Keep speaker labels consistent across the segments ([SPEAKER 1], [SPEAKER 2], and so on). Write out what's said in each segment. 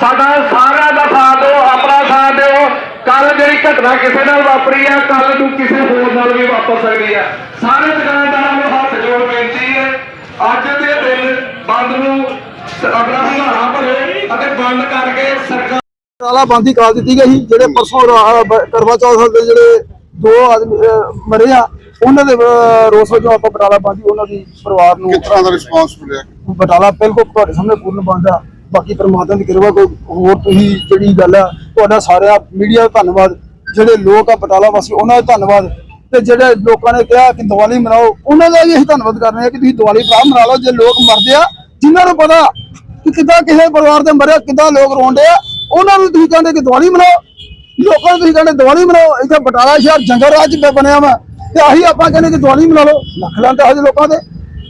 [SPEAKER 1] ਸਾਡਾ ਸਾਰਿਆਂ ਦਾ ਸਾਥ ਦਿਓ ਆਪਣਾ ਸਾਥ ਦਿਓ। ਕੱਲ ਜਿਹੜੀ ਘਟਨਾ ਕਿਸੇ ਨਾਲ ਵਾਪਰੀ ਆ ਕੱਲ ਨੂੰ ਕਿਸੇ ਹੋਰ ਨਾਲ ਵੀ ਵਾਪਰ ਸਕਦੀ ਆ। ਸਾਰੇ ਦੁਕਾਨਦਾਰਾਂ ਨੂੰ ਹੱਥ ਜੋੜ ਬੇਨਤੀ ਹੈ ਅੱਜ ਦੇ ਦਿਨ ਬੰਦ ਨੂੰ ਆਪਣਾ ਹੰਗਾਰਾ ਭਰੋ ਅਤੇ ਬੰਦ ਕਰਕੇ ਸਰਕਾਰ
[SPEAKER 2] ਤਾਲਾ ਬੰਦੀ ਕਰ ਦਿੱਤੀ ਗਈ ਸੀ। ਜਿਹੜੇ ਪਰਸੋਂ ਕਰਵਾ ਚੌਥ ਦੇ ਜਿਹੜੇ ਦੋ ਆਦਮੀ ਮਰੇ ਆ ਉਹਨਾਂ ਦੇ ਰੋਸ ਵਜੋਂ ਆਪਾਂ ਬਟਾਲਾ ਬੰਦੀ ਉਹਨਾਂ ਦੀ ਪਰਿਵਾਰ ਨੂੰ
[SPEAKER 3] ਕਿਸ ਤਰ੍ਹਾਂ ਦਾ ਰਿਸਪਾਂਸ ਮਿਲਿਆ?
[SPEAKER 2] ਬਟਾਲਾ ਬਿਲਕੁਲ ਤੁਹਾਡੇ ਸਾਹਮਣੇ ਪੂਰਨ ਬੰਦ ਆ ਬਾਕੀ ਪਰਮਾਤਮਾ ਦੀ ਕਿਰਪਾ ਕੋਈ ਹੋਰ ਤੁਸੀਂ ਜਿਹੜੀ ਗੱਲ ਆ, ਤੁਹਾਡਾ ਸਾਰਿਆਂ ਮੀਡੀਆ ਦਾ ਧੰਨਵਾਦ। ਜਿਹੜੇ ਲੋਕ ਆ ਬਟਾਲਾ ਵਾਸੀ, ਉਹਨਾਂ ਦਾ ਧੰਨਵਾਦ। ਤੇ ਜਿਹੜੇ ਲੋਕਾਂ ਨੇ ਕਿਹਾ ਕਿ ਦੀਵਾਲੀ ਮਨਾਓ, ਉਹਨਾਂ ਦਾ ਵੀ ਅਸੀਂ ਧੰਨਵਾਦ ਕਰਨੇ ਹਾਂ ਕਿ ਤੁਸੀਂ ਦੀਵਾਲੀ ਭਰਾ ਮਨਾ ਲਓ। ਜੇ ਲੋਕ ਮਰਦੇ ਆ, ਜਿਨ੍ਹਾਂ ਨੂੰ ਪਤਾ ਕਿ ਕਿੱਦਾਂ ਕਿਸੇ ਪਰਿਵਾਰ ਦੇ ਮਰਿਆ, ਕਿੱਦਾਂ ਲੋਕ ਰੋਂਦੇ ਆ, ਉਹਨਾਂ ਨੂੰ ਤੁਸੀਂ ਕਹਿੰਦੇ ਕਿ ਦੀਵਾਲੀ ਮਨਾਓ। ਲੋਕਾਂ ਨੂੰ ਤੁਸੀਂ ਕਹਿੰਦੇ ਦੀਵਾਲੀ ਮਨਾਓ। ਇੱਥੇ ਬਟਾਲਾ ਸ਼ਹਿਰ ਜੰਗਲ ਰਾਜ ਬਣਿਆ ਵਾ। ਤੇ ਆਹੀ ਆਪਾਂ ਕਹਿੰਦੇ ਕਿ ਦੀਵਾਲੀ ਮਨਾ ਲਓ। ਲੱਖ ਲਾਂ ਤੇ ਹਜੇ ਲੋਕਾਂ ਦੇ।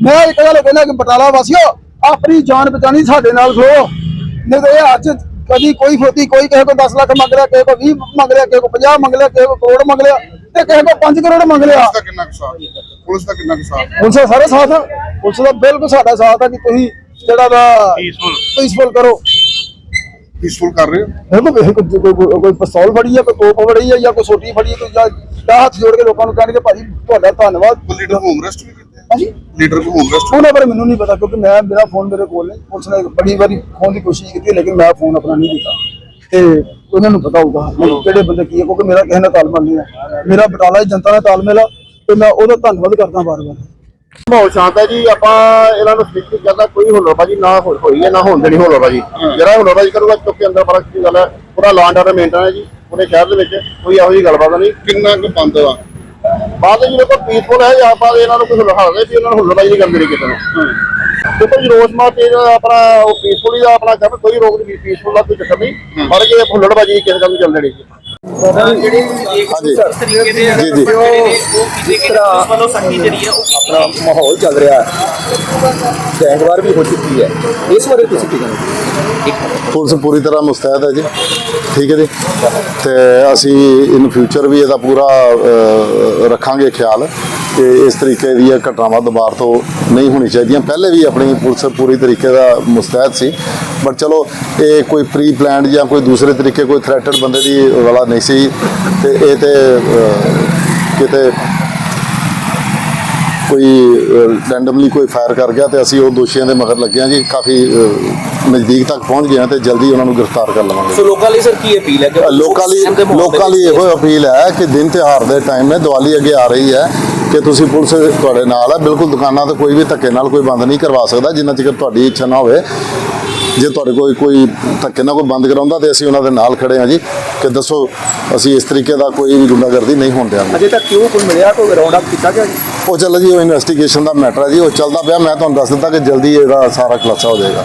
[SPEAKER 2] ਮੈਂ ਇੱਕ ਗੱਲ ਕਹਿੰਦਾ ਕਿ ਬਟਾਲਾ ਵਾਸੀਓ ਆਪਣੀ ਜਾਨ ਬਚਾਣੀ ਸਾਡੇ ਨਾਲ ਖਲੋ। ਨਹੀਂ ਤਾਂ ਇਹ ਅੱਜ ਕਦੀ ਕੋਈ ਫੋਤੀ ਕੋਈ ਕਿਸੇ ਕੋ 10 ਲੱਖ ਮੰਗ ਲਿਆ ਕਿਸੇ ਕੋ 20 ਮੰਗ ਲਿਆ ਕਿਸੇ ਕੋ 50 ਮੰਗ ਲਿਆ ਕਿਸੇ ਕੋ ਕਰੋੜ ਮੰਗ ਲਿਆ ਤੇ ਕਿਸੇ ਕੋ 5 ਕਰੋੜ ਮੰਗ ਲਿਆ।
[SPEAKER 3] ਪੁਲਿਸ ਦਾ ਕਿੰਨਾ ਕੁ ਸਾਥ? ਪੁਲਿਸ ਦਾ ਕਿੰਨਾ ਕੁ ਸਾਥ?
[SPEAKER 2] ਪੁਲਿਸ ਦਾ ਸਾਰਾ ਸਾਥ ਆ। ਪੁਲਿਸ ਦਾ ਬਿਲਕੁਲ ਸਾਡਾ ਸਾਥ ਆ ਕਿ ਤੁਸੀਂ ਜਿਹੜਾ ਦਾ ਪੀਸਫੁਲ ਕਰੋ।
[SPEAKER 3] ਪੀਸਫੁਲ ਕਰ ਰਹੇ ਹੋ?
[SPEAKER 2] ਦੇਖੋ ਵੇਖ ਕੋਈ ਕੋਈ- ਕੋਈ ਕੋਈ ਪਿਸਤੌਲ ਫੜੀ ਆ ਕੋਈ ਤੋਪ ਫੜੀ ਆ ਜਾਂ ਕੋਈ ਸੋਟੀ ਫੜੀ ਆ ਕੋਈ ਜਾਂ ਜਾਂ ਹੱਥ ਜੋੜ ਕੇ ਲੋਕਾਂ ਨੂੰ ਕਹਿਣਗੇ ਭਾਜੀ ਤੁਹਾਡਾ ਧੰਨਵਾਦ।
[SPEAKER 3] ਕੋਈ ਲੀਡਰ ਹੋਮ ਰੈਸਟ ਵੀ
[SPEAKER 2] ਹਾਂਜੀ।
[SPEAKER 3] ਲੀਡਰ ਕੋ ਹੋਮ ਰੈਸਟ
[SPEAKER 2] ਉਹਨਾਂ ਬਾਰੇ ਮੈਨੂੰ ਨਹੀਂ ਪਤਾ ਕਿਉਂਕਿ ਮੈਂ ਮੇਰਾ ਫੋਨ ਮੇਰੇ ਕੋਲ ਨਹੀਂ ਪੁਲਿਸ ਨੇ ਬੜੀ ਵਾਰੀ ਫੋਨ ਦੀ ਕੋਸ਼ਿਸ਼ ਕੀਤੀ ਲੇਕਿਨ ਮੈਂ ਫੋਨ ਆਪਣਾ ਨਹੀਂ ਦਿੱਤਾ ਤੇ ਉਹਨਾਂ ਨੂੰ ਪਤਾ ਹੋਊਗਾ ਮੈਨੂੰ ਕਿਹੜੇ ਬੰਦੇ ਕੀ ਹੈ ਕਿਉਂਕਿ ਮੇਰਾ ਕਿਸੇ ਨਾਲ ਤਾਲਮੇਲ ਨਹੀਂ ਹੈ ਮੇਰਾ ਬਟਾਲਾ ਦੀ ਜਨਤਾ ਨਾਲ ਤਾਲਮੇਲ ਆ ਤੇ ਮੈਂ ਉਹਦਾ ਧੰਨਵਾਦ ਕਰਦਾ ਵਾਰ-ਵਾਰ।
[SPEAKER 4] ਮਾਹੌਲ ਸ਼ਾਂਤ ਹੈ ਜੀ ਆਪਾਂ ਇਹਨਾਂ ਨੂੰ ਸਪੀਕ ਕਰਦਾ ਕੋਈ ਹੁਲੜਬਾਜੀ ਨਾ ਹੋ- ਹੋਈ ਹੈ ਨਾ ਹੋਣ ਦੇਣੀ ਹੁਲੜਬਾਜੀ ਜਿਹੜਾ ਹੁਲੜਬਾਜੀ ਕਰੂਗਾ ਚੁੱਕ ਕੇ ਅੰਦਰ ਬੜਾ ਕੀ ਗੱਲ ਹੈ। ਪੂਰਾ ਲਾਂਡ ਆਰਡਰ ਮੇਨਟੇਨ ਹੈ ਜੀ ਪੂਰੇ ਸ਼ਹਿਰ ਦੇ ਵਿੱਚ ਕੋਈ ਇਹੋ ਜਿਹੀ ਗੱਲਬਾਤ ਨਹੀਂ।
[SPEAKER 3] ਕਿੰਨਾ ਕੁ ਬੰਦ ਆ?
[SPEAKER 4] ਬਾਅਦ ਜੀ ਦੇਖੋ ਪੀਸਫੁਲ ਹੈ ਜਾਂ ਆਪਾਂ ਇਹਨਾਂ ਨੂੰ ਕੋਈ ਹੁਲੜਾਦੇ ਵੀ ਇਹਨਾਂ ਨੂੰ ਹੁਲੜਬਾਜੀ ਨਹੀਂ ਕਰਨੀ ਕਿਸੇ ਨੂੰ। ਦੇਖੋ ਜੀ ਰੋਸ ਮਾਰਚ ਇਹ ਆਪਣਾ ਉਹ ਪੀਸਫੁਲੀ ਦਾ ਆਪਣਾ ਕੰਮ ਕੋਈ ਰੋਕ ਨਹੀਂ ਪੀਸਫੁਲ ਦਾ ਕੋਈ ਚੱਕਰ ਨਹੀਂ। ਪਰ ਜੇ ਹੁਲੜਬਾਜੀ ਕਿਸੇ ਕੰਮ ਚੱਲ ਦੇਣੀ ਜੀ
[SPEAKER 5] ਜਿਹੜੇ ਇਸ ਤਰੀਕੇ ਦੇ। ਜਿਹੜੇ ਉਹ ਕਿਸੇ ਕਿਸੇ ਵੱਲੋਂ ਜਿਹੜੀ ਹੈ ਉਹ ਕੀਤੀ
[SPEAKER 6] ਆਪਣਾ ਮਾਹੌਲ ਚੱਲ ਰਿਹਾ ਹੈ। ਗੈਂਗਵਾਰ ਵੀ ਹੋ ਚੁੱਕੀ ਹੈ। ਇਸ ਬਾਰੇ ਤੁਸੀਂ ਕੀ ਕਹਿੰਦੇ
[SPEAKER 7] ਪੁਲਿਸ ਪੂਰੀ ਤਰ੍ਹਾਂ ਮੁਸਤੈਦ ਹੈ ਜੀ। ਠੀਕ ਹੈ ਜੀ। ਤੇ ਅਸੀਂ ਇਨ ਫਿਊਚਰ ਵੀ ਇਹਦਾ ਪੂਰਾ ਰੱਖਾਂਗੇ ਖਿਆਲ ਕਿ ਇਸ ਤਰੀਕੇ ਦੀਆਂ ਘਟਨਾਵਾਂ ਦੁਬਾਰਾ ਤੋਂ ਨਹੀਂ ਹੋਣੀ ਚਾਹੀਦੀਆਂ। ਪਹਿਲੇ ਵੀ ਆਪਣੀ ਪੁਲਿਸ ਪੂਰੀ ਤਰੀਕੇ ਦਾ ਮੁਸਤੈਦ ਸੀ। ਬਟ ਚਲੋ, ਇਹ ਕੋਈ ਪ੍ਰੀ ਪਲਾਨਡ ਜਾਂ ਕੋਈ ਦੂਸਰੇ ਤਰੀਕੇ ਕੋਈ ਥ੍ਰੈਟਡ ਬੰਦੇ ਦੀ ਵਾਲਾ ਨਹੀਂ ਸੀ। ਤੇ ਇਹ ਤੇ ਕਿਤੇ ਕੋਈ ਰੈਂਡਮਲੀ ਕੋਈ ਫਾਇਰ ਕਰ ਗਿਆ ਤੇ ਅਸੀਂ ਉਹ ਦੋਸ਼ੀਆਂ ਦੇ ਮਗਰ ਲੱਗੇ ਹਾਂ ਜੀ ਕਾਫੀ ਨਜ਼ਦੀਕ ਤੱਕ ਪਹੁੰਚ ਗਏ ਹਾਂ ਤੇ ਜਲਦੀ ਉਹਨਾਂ ਨੂੰ ਗ੍ਰਿਫਤਾਰ ਕਰ ਲਵਾਂਗੇ।
[SPEAKER 6] ਸੋ ਲੋਕਾਂ ਲਈ ਸਰ ਕੀ ਅਪੀਲ ਹੈ? ਕਿ
[SPEAKER 7] ਲੋਕਾਂ ਲਈ ਲੋਕਾਂ ਲਈ ਇਹੋ ਅਪੀਲ ਹੈ ਕਿ ਦਿਨ ਤਿਉਹਾਰ ਦੇ ਟਾਈਮ 'ਤੇ ਦੀਵਾਲੀ ਅੱਗੇ ਆ ਰਹੀ ਹੈ ਕਿ ਤੁਸੀਂ ਪੁਲਿਸ ਤੁਹਾਡੇ ਨਾਲ ਹੈ। ਬਿਲਕੁਲ ਦੁਕਾਨਾਂ ਤੇ ਕੋਈ ਵੀ ਧੱਕੇ ਨਾਲ ਕੋਈ ਬੰਦ ਨਹੀਂ ਕਰਵਾ ਸਕਦਾ ਜਿੰਨਾ ਚਿਰ ਤੁਹਾਡੀ ਇੱਛਾ ਨਾ ਹੋਵੇ। ਜੇ ਤੁਹਾਡੇ ਕੋਈ ਕੋਈ ਧੱਕੇ ਨਾਲ ਕੋਈ ਬੰਦ ਕਰਾਉਂਦਾ ਤੇ ਅਸੀਂ ਉਹਨਾਂ ਦੇ ਨਾਲ ਖੜੇ ਹਾਂ ਜੀ ਕਿ ਦੱਸੋ ਅਸੀਂ ਇਸ ਤਰੀਕੇ ਦਾ ਕੋਈ ਵੀ ਗੁੰਡਾਗਰਦੀ ਨਹੀਂ ਹੋਣ ਦਿਆਂਗੇ।
[SPEAKER 6] ਅਜੇ ਤੱਕ ਕਿਉਂ ਕੋਈ ਮਿਲਿਆ ਕੋਈ ਰਾਉਂਡ ਅਪ ਕੀਤਾ ਗਿਆ ਜੀ?
[SPEAKER 7] ਉਹ ਚੱਲ ਜੀ, ਉਹ ਇਨਵੈਸਟੀਗੇਸ਼ਨ ਦਾ ਮੈਟਰ ਹੈ ਜੀ, ਉਹ ਚੱਲਦਾ ਪਿਆ। ਮੈਂ ਤੁਹਾਨੂੰ ਦੱਸ ਦਿੱਤਾ ਕਿ ਜਲਦੀ ਇਹਦਾ ਸਾਰਾ ਖੁਲਾਸਾ ਹੋ ਜਾਏਗਾ।